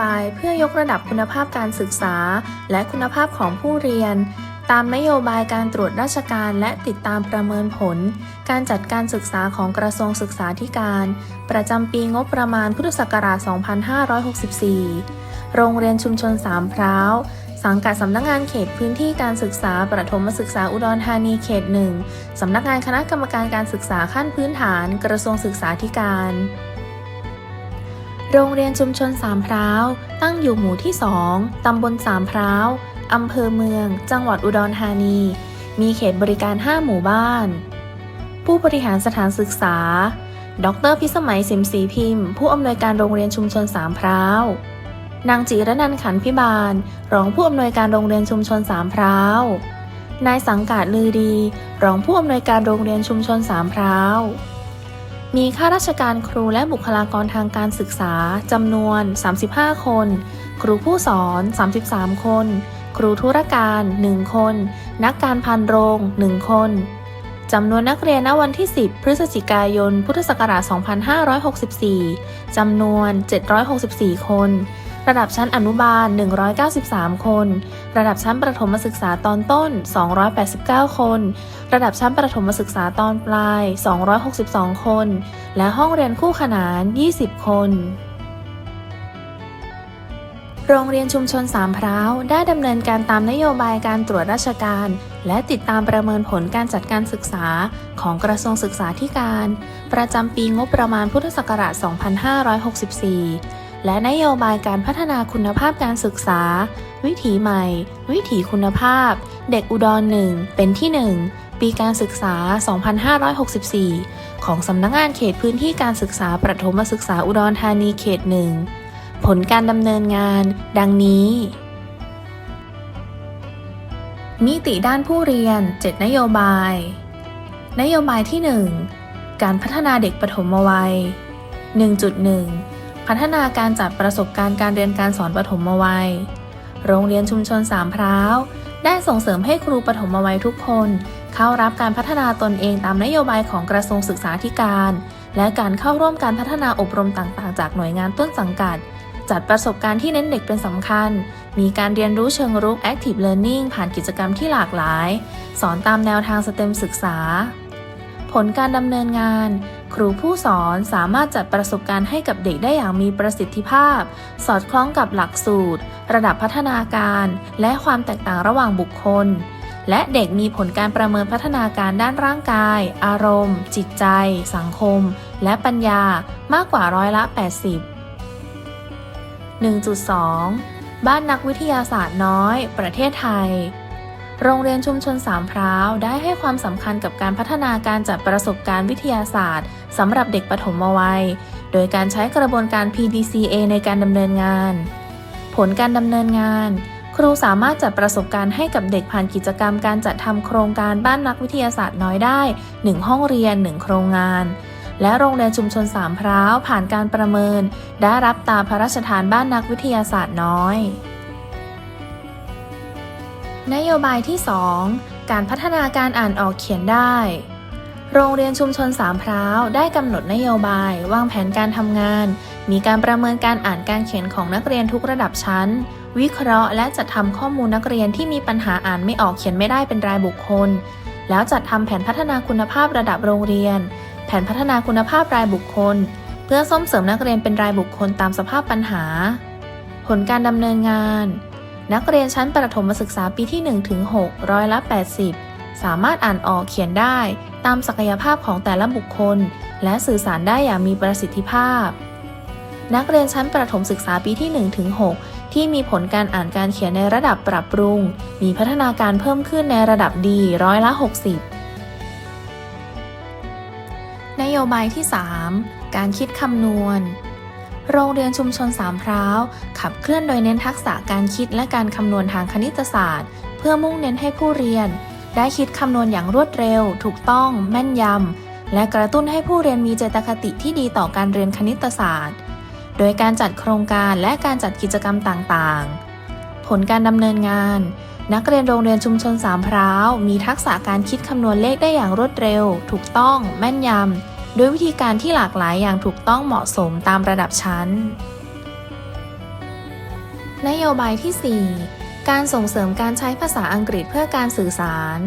บเคลื่อนนโยบายเพื่อยกระดับคุณภาพการศึกษา และคุณภาพของผู้เรียน ตามนโยบายการตรวจราชการและติดตามประเมินผล การจัดการศึกษาของกระทรวงศึกษาธิการ ประจำปีงบประมาณพุทธศักราช 2564 โรงเรียนชุมชนสามพร้าว สังกัดสำนักงานเขตพื้นที่การศึกษาประถมศึกษาอุดรธานีเขตหนึ่งสำนักงานคณะกรรมการการศึกษาขั้นพื้นฐาน กระทรวงศึกษาธิการ โรงเรียนชุมชนสามพร้าว ตั้งอยู่หมู่ที่ 2 ตำบลสามพร้าว อำเภอเมือง จังหวัดอุดรธานี มีเขตบริการ 5 หมู่บ้าน ผู้บริหารสถานศึกษา ดรพิสมัยสิมศรีพิมพ์ ผู้อำนวยการโรงเรียนชุมชนสามพร้าว นางจิรนันขันพิบาล รองผู้อำนวยการโรงเรียนชุมชนสามพร้าว นายสังกัดลือดี รองผู้อำนวยการโรงเรียนชุมชนสามพร้าว มีข้าราชการครูและบุคลากรทางการศึกษาจำนวน 35 คน ครูผู้สอน 33 คน ครูธุรการ 1 คน นักการพันโรง 1 คนจำนวนนักเรียนณวันที่ 10 พฤศจิกายน พุทธศักราช 2564 จำนวน 764 คน ระดับชั้นอนุบาล 193 คน ระดับชั้นประถมศึกษาตอนต้น 289 คน ระดับชั้นประถมศึกษาตอนปลาย 262 คน และห้องเรียนคู่ขนาน 20 คน โรงเรียนชุมชนสามพร้าวได้ดำเนินการตามนโยบายการตรวจราชการ และติดตามประเมินผลการจัดการศึกษาของกระทรวงศึกษาธิการ ประจำปีงบประมาณพุทธศักราช 2564 และนโยบายการพัฒนาคุณภาพการศึกษา วิถีใหม่ วิถีคุณภาพ เด็กอุดรหนึ่งเป็นที่หนึ่งปีการศึกษา 2564 ของสำนักงานเขตพื้นที่การศึกษาประถมศึกษาอุดรธานีเขตหนึ่งผลการดำเนินงาน ดังนี้ มิติด้านผู้เรียน 7 นโยบาย นโยบายที่ 1 การพัฒนาเด็กปฐมวัย 1.1 พัฒนาการจัดประสบการณ์การเรียนการสอนปฐมวัย โรงเรียนชุมชนสามพร้าว ได้ส่งเสริมให้ครูปฐมวัยทุกคน เข้ารับการพัฒนาตนเองตามนโยบายของกระทรวงศึกษาธิการ และการเข้าร่วมการพัฒนาอบรมต่างๆ จากหน่วยงานต้นสังกัด จัดประสบการณ์ที่เน้นเด็กเป็นสำคัญ มีการเรียนรู้เชิงรุก Active Learning ผ่านกิจกรรมที่หลากหลาย สอนตามแนวทางสเต็มศึกษา ผลการดำเนินงาน ครูผู้สอนสามารถจัดประสบการณ์ให้กับเด็กได้อย่างมีประสิทธิภาพ สอดคล้องกับหลักสูตร ระดับพัฒนาการ และความแตกต่างระหว่างบุคคล และเด็กมีผลการประเมินพัฒนาการด้านร่างกาย อารมณ์ จิตใจ สังคม และปัญญามากกว่าร้อยละ 80 1.2 บ้านนักวิทยาศาสตร์น้อย ประเทศไทย โรงเรียนชุมชนสามพร้าวได้ให้ความสำคัญกับการพัฒนาการจัดประสบการณ์วิทยาศาสตร์สำหรับเด็กปฐมวัย โดยการใช้กระบวนการ PDCA ในการดำเนินงาน ผลการดำเนินงาน ครูสามารถจัดประสบการณ์ให้กับเด็กผ่านกิจกรรมการจัดทำโครงการบ้านนักวิทยาศาสตร์น้อยได้ 1 ห้องเรียน 1 โครงงาน และโรงเรียนชุมชนสามพร้าวผ่านการประเมิน ได้รับตาพระราชทานบ้านนักวิทยาศาสตร์น้อย นโยบายที่ 2 การพัฒนาการอ่านออกเขียนได้ โรงเรียนชุมชนสามพร้าวได้กำหนดนโยบาย วางแผนการทำงาน มีการประเมินการอ่านการเขียนของนักเรียนทุกระดับชั้น วิเคราะห์และจัดทำข้อมูลนักเรียนที่มีปัญหาอ่านไม่ออกเขียนไม่ได้เป็นรายบุคคล แล้วจัดทำแผนพัฒนาคุณภาพระดับโรงเรียน แผนพัฒนาคุณภาพรายบุคคล เพื่อส่งเสริมนักเรียนเป็นรายบุคคลตามสภาพปัญหา ผลการดำเนินงาน นักเรียนชั้นประถมศึกษาปีที่ 1 ถึง 6 ร้อยละ 80 สามารถอ่านออกเขียนได้ตามศักยภาพของแต่ละบุคคล และสื่อสารได้อย่างมีประสิทธิภาพ นักเรียนชั้นประถมศึกษาปีที่ 1 ถึง 6 ที่มีผลการอ่านการเขียนในระดับปรับปรุง มีพัฒนาการเพิ่มขึ้นในระดับดีร้อยละ 60 นโยบายที่ 3 การคิดคำนวณ โรงเรียนชุมชนสามพร้าว ขับเคลื่อนโดยเน้นทักษะการคิดและการคำนวณทางคณิตศาสตร์ เพื่อมุ่งเน้นให้ผู้เรียน ได้คิดคำนวณอย่างรวดเร็ว ถูกต้อง แม่นยำ และกระตุ้นให้ผู้เรียนมีเจตคติที่ดีต่อการเรียนคณิตศาสตร์ โดยการจัดโครงการและการจัดกิจกรรมต่างๆ ผลการดำเนินงาน นักเรียนโรงเรียนชุมชนสามพร้าว มีทักษะการคิดคำนวณเลขได้อย่างรวดเร็ว ถูกต้อง แม่นยำ ด้วยวิธีการที่หลากหลายอย่างถูกต้องเหมาะสมตามระดับชั้น นโยบายที่ 4 การส่งเสริมการใช้ภาษาอังกฤษเพื่อการสื่อสาร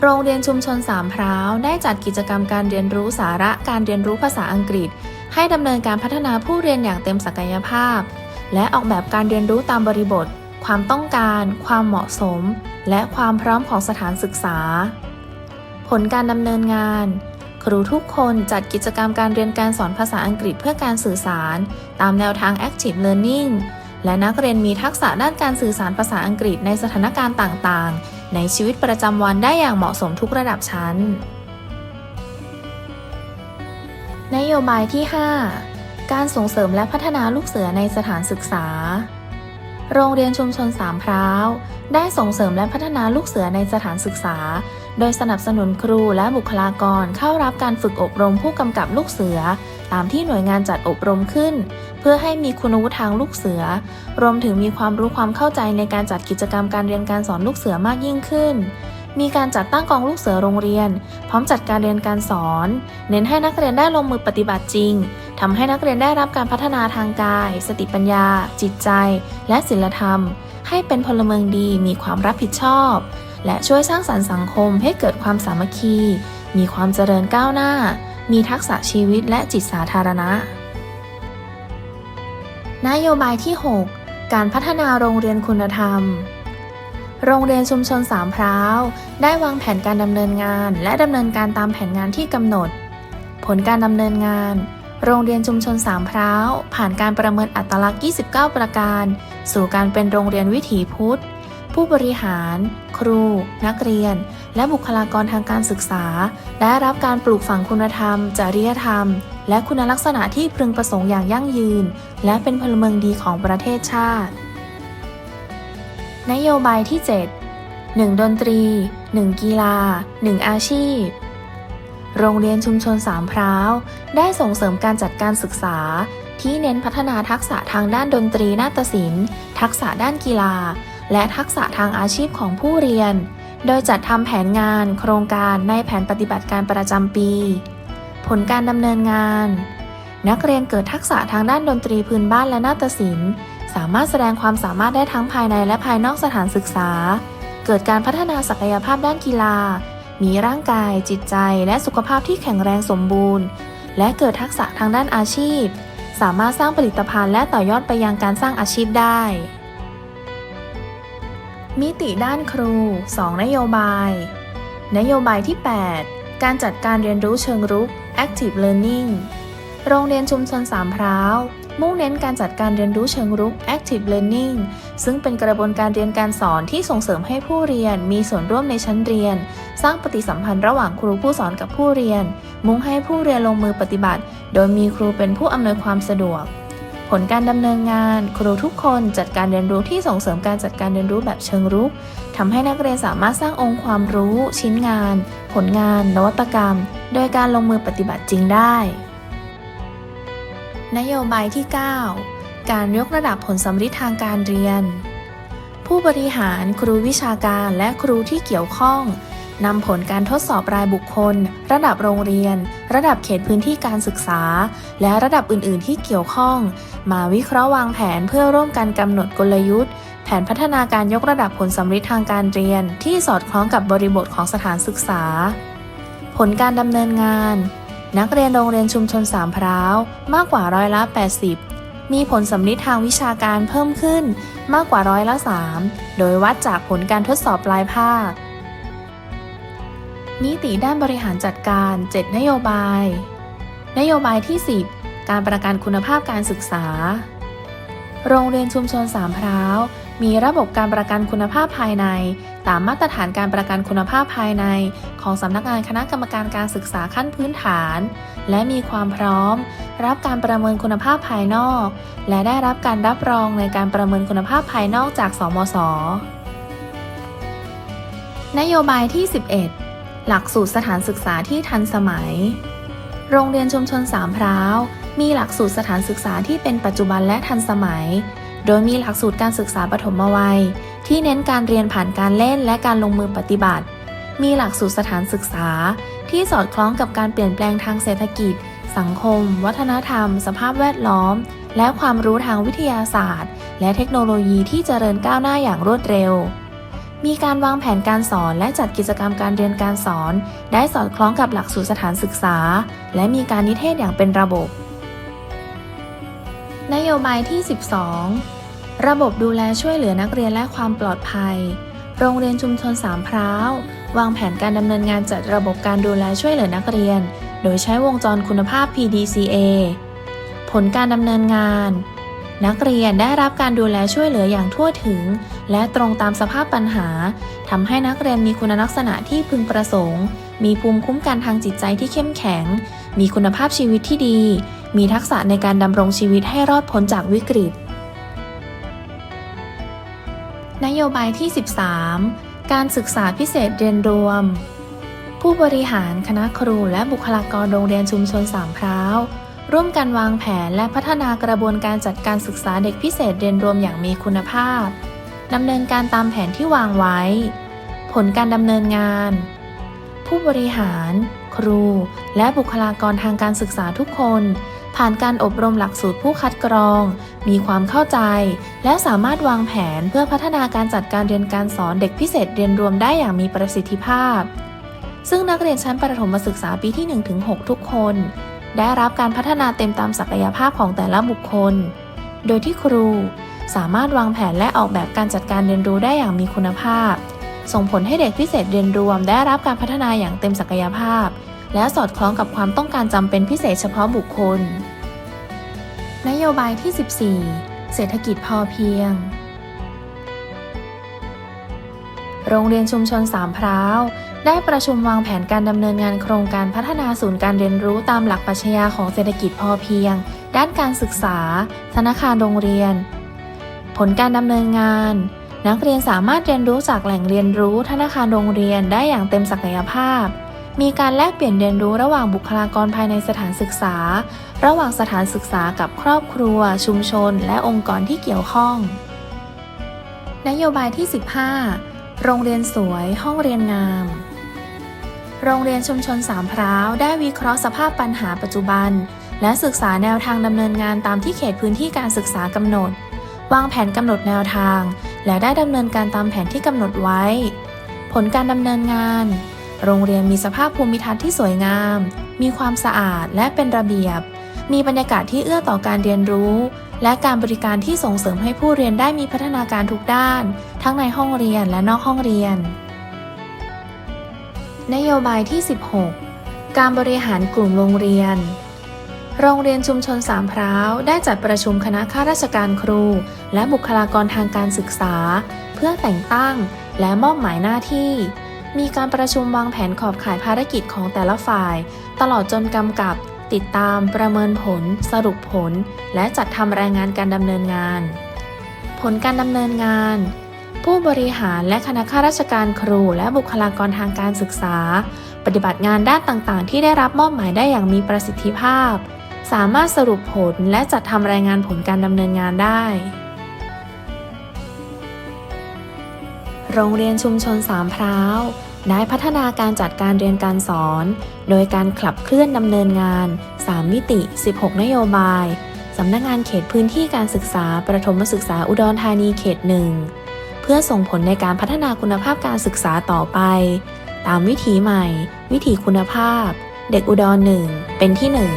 โรงเรียนชุมชนสามพร้าวได้จัดกิจกรรมการเรียนรู้สาระการเรียนรู้ภาษาอังกฤษ ให้ดำเนินการพัฒนาผู้เรียนอย่างเต็มศักยภาพ และออกแบบการเรียนรู้ตามบริบท ความต้องการ ความเหมาะสม และความพร้อมของสถานศึกษา ผลการดำเนินงาน ครูทุกคนจัดกิจกรรมการเรียนการสอนภาษาอังกฤษเพื่อการสื่อสาร ตามแนวทาง Active Learning และนักเรียนมีทักษะด้านการสื่อสารภาษาอังกฤษในสถานการณ์ต่างๆ ในชีวิตประจำวันได้อย่างเหมาะสมทุกระดับชั้น นโยบายที่ 5 การส่งเสริมและพัฒนาลูกเสือในสถานศึกษา โรงเรียนชุมชนสามพร้าว ได้ส่งเสริมและพัฒนาลูกเสือในสถานศึกษา โดยสนับสนุนครูและบุคลากรเข้ารับการฝึกอบรมผู้กำกับลูกเสือ ตามที่หน่วยงานจัดอบรมขึ้น เพื่อให้มีคุณวุฒิทางลูกเสือ รวมถึงมีความรู้ความเข้าใจในการจัดกิจกรรมการเรียนการสอนลูกเสือมากยิ่งขึ้น มีการจัดตั้งกองลูกเสือโรงเรียน พร้อมจัดการเรียนการสอน เน้นให้นักเรียนได้ลงมือปฏิบัติจริงทำให้นักเรียนได้รับการพัฒนาทางกาย สติปัญญา จิตใจ และศีลธรรม ให้เป็นพลเมืองดีมีความรับผิดชอบ และช่วยสร้างสรรค์สังคมให้เกิดความสามัคคี มีความเจริญก้าวหน้า มีทักษะชีวิตและจิตสาธารณะ นโยบายที่ 6 การพัฒนาโรงเรียนคุณธรรม โรงเรียนชุมชนสามพร้าว ได้วางแผนการดำเนินงาน และดำเนินการตามแผนงานที่กำหนด ผลการดำเนินงาน โรงเรียนชุมชนสามพร้าว ผ่านการประเมินอัตลักษณ์ 29 ประการ สู่การเป็นโรงเรียนวิถีพุทธ ผู้บริหาร ครู นักเรียน และบุคลากรทางการศึกษา ได้รับการปลูกฝังคุณธรรม จริยธรรม และคุณลักษณะที่พึงประสงค์อย่างยั่งยืน และเป็นพลเมืองดีของประเทศชาติ นโยบายที่ 7 1 ดนตรี 1 กีฬา 1 อาชีพโรงเรียนชุมชนสามพร้าว ได้ส่งเสริมการจัดการศึกษา ที่เน้นพัฒนาทักษะทางด้านดนตรีนาฏศิลป์ ทักษะด้านกีฬา และทักษะทางอาชีพของผู้เรียน โดยจัดทำแผนงาน โครงการในแผนปฏิบัติการประจำปี ผลการดำเนินงาน นักเรียนเกิดทักษะทางด้านดนตรีพื้นบ้านและนาฏศิลป์ สามารถแสดงความสามารถได้ทั้งภายในและภายนอกสถานศึกษา เกิดการพัฒนาศักยภาพด้านกีฬา มีร่างกาย จิตใจ และสุขภาพที่แข็งแรงสมบูรณ์ และเกิดทักษะทางด้านอาชีพ สามารถสร้างผลิตภัณฑ์และต่อยอดไปยังการสร้างอาชีพได้ มิติด้านครู 2 นโยบาย นโยบายที่ 8 การจัดการเรียนรู้เชิงรุก Active Learning โรงเรียนชุมชนสามพร้าวมุ่งเน้นการจัดการเรียนรู้เชิงรุก Active Learning ซึ่งเป็นกระบวนการเรียนการสอนที่ส่งเสริมให้ผู้เรียนมีส่วนร่วมในชั้นเรียน สร้างปฏิสัมพันธ์ระหว่างครูผู้สอนกับผู้เรียน มุ่งให้ผู้เรียนลงมือปฏิบัติ โดยมีครูเป็นผู้อำนวยความสะดวก ผลการดำเนินงาน ครูทุกคนจัดการเรียนรู้ที่ส่งเสริมการจัดการเรียนรู้แบบเชิงรุกทำให้นักเรียนสามารถสร้างองค์ความรู้ ชิ้นงาน ผลงาน นวัตกรรม โดยการลงมือปฏิบัติจริงได้ นโยบายที่ 9 การยกระดับผลสำฤทธิ์ทางการเรียน ผู้บริหาร ครูวิชาการและครูที่เกี่ยวข้อง นำผลการทดสอบรายบุคคล ระดับโรงเรียน ระดับเขตพื้นที่การศึกษา และระดับอื่น ๆ ที่เกี่ยวข้อง มาวิเคราะห์วางแผนเพื่อร่วมกันกำหนดกลยุทธ์ แผนพัฒนาการยกระดับผลสำฤทธิ์ทางการเรียน ที่สอดคล้องกับบริบทของสถานศึกษา ผลการดำเนินงาน นักเรียนโรงเรียนชุมชนสามพร้าวมากกว่าร้อยละ 80มีผลสำฤทธิ์ทางวิชาการเพิ่มขึ้นมากกว่าร้อยละ 3 โดยวัดจากผลการทดสอบปลายภาค มิติด้านบริหารจัดการ 7 นโยบาย นโยบายที่ 10 การประกันคุณภาพการศึกษา โรงเรียนชุมชนสามพร้าว มีระบบการประกันคุณภาพภายใน ตามมาตรฐานการประกันคุณภาพภายใน ของสำนักงานคณะกรรมการการศึกษาขั้นพื้นฐาน และมีความพร้อม รับการประเมินคุณภาพภายนอก และได้รับการรับรองในการประเมินคุณภาพภายนอกจาก สมศนโยบายที่ 11 หลักสูตรสถานศึกษาที่ทันสมัย โรงเรียนชุมชนสามพร้าวมีหลักสูตรสถานศึกษาที่เป็นปัจจุบันและทันสมัย โดยมีหลักสูตรการศึกษาปฐมวัย ที่เน้นการเรียนผ่านการเล่นและการลงมือปฏิบัติ มีหลักสูตรสถานศึกษา ที่สอดคล้องกับการเปลี่ยนแปลงทางเศรษฐกิจ สังคม วัฒนธรรม สภาพแวดล้อม และความรู้ทางวิทยาศาสตร์ และเทคโนโลยีที่เจริญก้าวหน้าอย่างรวดเร็ว มีการวางแผนการสอนและจัดกิจกรรมการเรียนการสอน ได้สอดคล้องกับหลักสูตรสถานศึกษา และมีการนิเทศอย่างเป็นระบบ นโยบายที่ 12 ระบบดูแลช่วยเหลือนักเรียนและความปลอดภัย โรงเรียนชุมชนสามพร้าว วางแผนการดำเนินงานจัดระบบการดูแลช่วยเหลือนักเรียน โดยใช้วงจรคุณภาพ PDCA ผลการดำเนินงาน นักเรียนได้รับการดูแลช่วยเหลืออย่างทั่วถึง และตรงตามสภาพปัญหาทำให้นักเรียนมีคุณลักษณะที่พึงประสงค์ มีภูมิคุ้มกันทางจิตใจที่เข้มแข็ง มีคุณภาพชีวิตที่ดี มีทักษะในการดำรงชีวิตให้รอดพ้นจากวิกฤต นโยบายที่ 13 การศึกษาพิเศษเรียนรวม ผู้บริหารคณะครูและบุคลากรโรงเรียนชุมชนสามพร้าว ร่วมกันวางแผนและพัฒนากระบวนการจัดการศึกษาเด็กพิเศษเรียนรวมอย่างมีคุณภาพดำเนินการตามแผนที่วางไว้ ผลการดำเนินงาน ผู้บริหาร ครู และบุคลากรทางการศึกษาทุกคน ผ่านการอบรมหลักสูตรผู้คัดกรอง มีความเข้าใจ และสามารถวางแผนเพื่อพัฒนาการจัดการเรียนการสอนเด็กพิเศษเรียนรวมได้อย่างมีประสิทธิภาพ ซึ่งนักเรียนชั้นประถมศึกษาปีที่ 1-6 ทุกคน ได้รับการพัฒนาเต็มตามศักยภาพของแต่ละบุคคล โดยที่ครูสามารถวางแผนและออกแบบการจัดการเรียนรู้ได้อย่างมีคุณภาพ ส่งผลให้เด็กพิเศษเรียนรวม ได้รับการพัฒนาอย่างเต็มศักยภาพ และสอดคล้องกับความต้องการจำเป็นพิเศษเฉพาะบุคคล นโยบายที่ 14 เศรษฐกิจพอเพียง โรงเรียนชุมชนสามพร้าว ได้ประชุมวางแผนการดำเนินงานโครงการพัฒนาศูนย์การเรียนรู้ตามหลักปรัชญาของเศรษฐกิจพอเพียง ด้านการศึกษา ธนาคารโรงเรียน ผลการดำเนินงาน นักเรียนสามารถเรียนรู้จากแหล่งเรียนรู้ ธนาคารโรงเรียนได้อย่างเต็มศักยภาพ มีการแลกเปลี่ยนเรียนรู้ระหว่างบุคลากรภายในสถานศึกษา ระหว่างสถานศึกษากับครอบครัว ชุมชน และองค์กรที่เกี่ยวข้อง นโยบายที่ 15 โรงเรียนสวย ห้องเรียนงาม โรงเรียนชุมชนสามพร้าวได้วิเคราะห์สภาพปัญหาปัจจุบัน และศึกษาแนวทางดำเนินงานตามที่เขตพื้นที่การศึกษากำหนด วางแผนกำหนดแนวทาง และได้ดำเนินการตามแผนที่กำหนดไว้ ผลการดำเนินงาน โรงเรียนมีสภาพภูมิทัศน์ที่สวยงาม มีความสะอาดและเป็นระเบียบ มีบรรยากาศที่เอื้อต่อการเรียนรู้ และการบริการที่ส่งเสริมให้ผู้เรียนได้มีพัฒนาการทุกด้าน ทั้งในห้องเรียนและนอกห้องเรียน นโยบายที่ 16 การบริหารกลุ่มโรงเรียน โรงเรียนชุมชนสามพร้าวได้จัดประชุมคณะข้าราชการครู และบุคลากรทางการศึกษา เพื่อแต่งตั้ง และมอบหมายหน้าที่ มีการประชุมวางแผนขอบข่ายภารกิจของแต่ละฝ่าย ตลอดจนกำกับ ติดตามประเมินผล สรุปผล และจัดทำรายงานการดำเนินงาน ผลการดำเนินงาน ผู้บริหารและคณะข้าราชการครู และบุคลากรทางการศึกษา ปฏิบัติงานด้านต่างๆ ที่ได้รับมอบหมายได้อย่างมีประสิทธิภาพ สามารถสรุปผลและจัดทำรายงานผลการดำเนินงานได้ โรงเรียนชุมชนสามพร้าว ได้พัฒนาการจัดการเรียนการสอน โดยการขับเคลื่อนดำเนินงาน 3 มิติ 16 นโยบาย สำนักงานเขตพื้นที่การศึกษา ประถมศึกษาอุดรธานีเขตหนึ่ง เพื่อส่งผลในการพัฒนาคุณภาพการศึกษาต่อไป ตามวิถีใหม่ วิถีคุณภาพ เด็กอุดรหนึ่งเป็นที่หนึ่ง